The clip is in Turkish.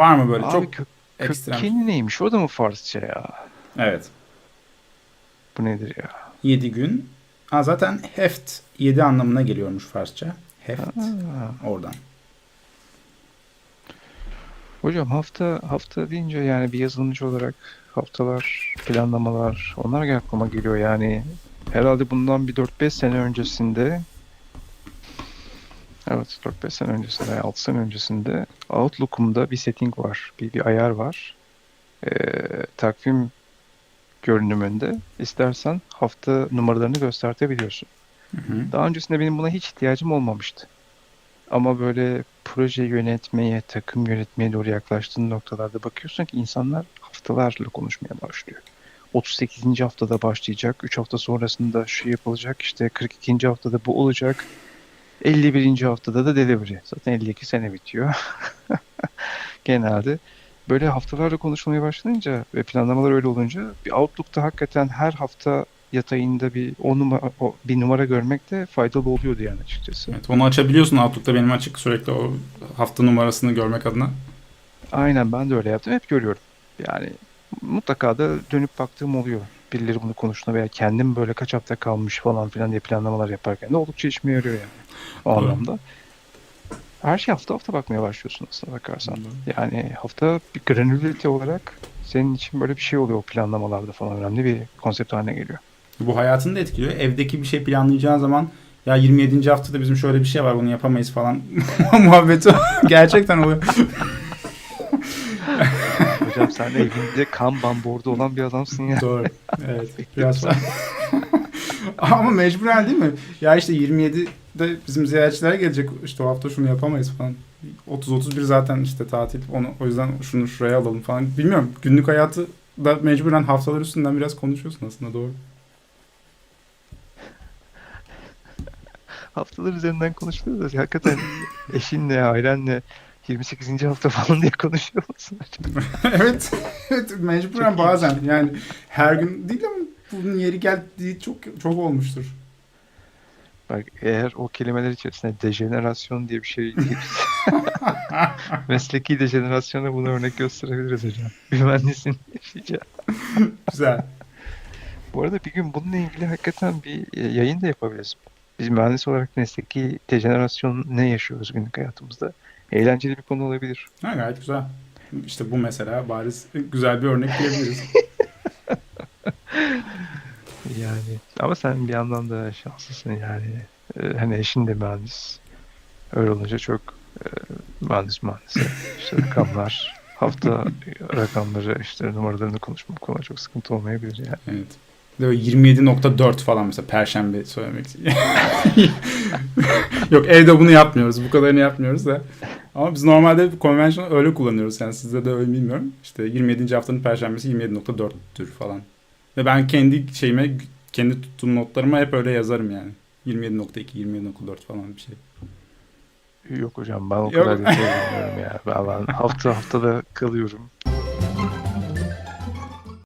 Var mı böyle Abi çok kök, ekstrem? kökeni neymiş? O da mı Farsça ya? Evet. Bu nedir ya? 7 gün. Ha, zaten heft 7 anlamına geliyormuş Farsça. Heft Ha. oradan. Hocam hafta hafta deyince yani bir yazılımcı olarak haftalar, planlamalar onlar aklıma geliyor yani. Herhalde bundan bir 4-5 sene öncesinde Evet 4-5 sene öncesinde, 6 sene öncesinde Outlook'umda bir setting var, bir, bir ayar var. Ee, takvim görünümünde istersen hafta numaralarını göstertebiliyorsun. Hı hı. Daha öncesinde benim buna hiç ihtiyacım olmamıştı. Ama böyle proje yönetmeye, takım yönetmeye doğru yaklaştığın noktalarda bakıyorsun ki insanlar haftalarla konuşmaya başlıyor. 38. haftada başlayacak, 3 hafta sonrasında şu yapılacak, işte 42. haftada bu olacak, 51. haftada da delivery. Zaten 52 sene bitiyor. Genelde. Böyle haftalarla konuşulmaya başlayınca ve planlamalar öyle olunca bir Outlook'ta hakikaten her hafta yatayında bir o numara o bir numara görmek de faydalı oluyordu yani açıkçası. Evet, onu açabiliyorsun Outlook'ta benim açık sürekli o hafta numarasını görmek adına. Aynen ben de öyle yaptım. Hep görüyorum. Yani mutlaka da dönüp baktığım oluyor. Birileri bunu konuştuğunda veya kendim böyle kaç hafta kalmış falan filan diye planlamalar yaparken de oldukça işime yarıyor yani. O anlamda. Her şey hafta hafta bakmaya başlıyorsun aslına bakarsan. Yani hafta bir granülarite olarak senin için böyle bir şey oluyor o planlamalarda falan önemli bir konsept haline geliyor. Bu hayatını da etkiliyor. Evdeki bir şey planlayacağın zaman ya 27. haftada bizim şöyle bir şey var bunu yapamayız falan muhabbeti gerçekten oluyor. Hocam sen de evinde Kanban board'u olan bir adamsın ya. Doğru. Evet. Biraz Ama mecburen değil mi? Ya işte 27'de bizim ziyaretçiler gelecek. İşte o hafta şunu yapamayız falan. 30-31 zaten işte tatil. Onu, o yüzden şunu şuraya alalım falan. Bilmiyorum. Günlük hayatı da mecburen haftalar üstünden biraz konuşuyorsun aslında doğru. haftalar üzerinden konuşuyoruz. Hakikaten eşinle, ailenle 28. hafta falan diye konuşuyor musun? evet. evet mecburen Çok bazen. Yani her gün değil ama bunun yeri geldiği çok çok olmuştur. Bak eğer o kelimeler içerisinde dejenerasyon diye bir şey mesleki dejenerasyona bunu örnek gösterebiliriz hocam. Bir mühendisin yaşayacağı. Güzel. Bu arada bir gün bununla ilgili hakikaten bir e, yayın da yapabiliriz. Biz mühendis olarak mesleki dejenerasyon ne yaşıyoruz günlük hayatımızda? Eğlenceli bir konu olabilir. Ha, gayet güzel. İşte bu mesela bariz güzel bir örnek diyebiliriz. Yani ama sen bir yandan da şanslısın yani. Ee, hani eşin de mühendis. Öyle olunca çok e, mühendis mühendise işte rakamlar, hafta rakamları işte numaralarını konuşmak kolay çok sıkıntı olmayabilir yani. Evet. Böyle 27.4 falan mesela perşembe söylemek. Yok evde bunu yapmıyoruz. Bu kadarını yapmıyoruz da. Ama biz normalde konvensiyon öyle kullanıyoruz. Yani sizde de öyle bilmiyorum. İşte 27. haftanın perşembesi 27.4'tür falan. Ve ben kendi şeyime kendi tuttuğum notlarıma hep öyle yazarım yani. 27.2, 27.4 falan bir şey. Yok hocam ben o Yok. kadar detay bilmiyorum ya. Ben, ben hafta haftada kalıyorum.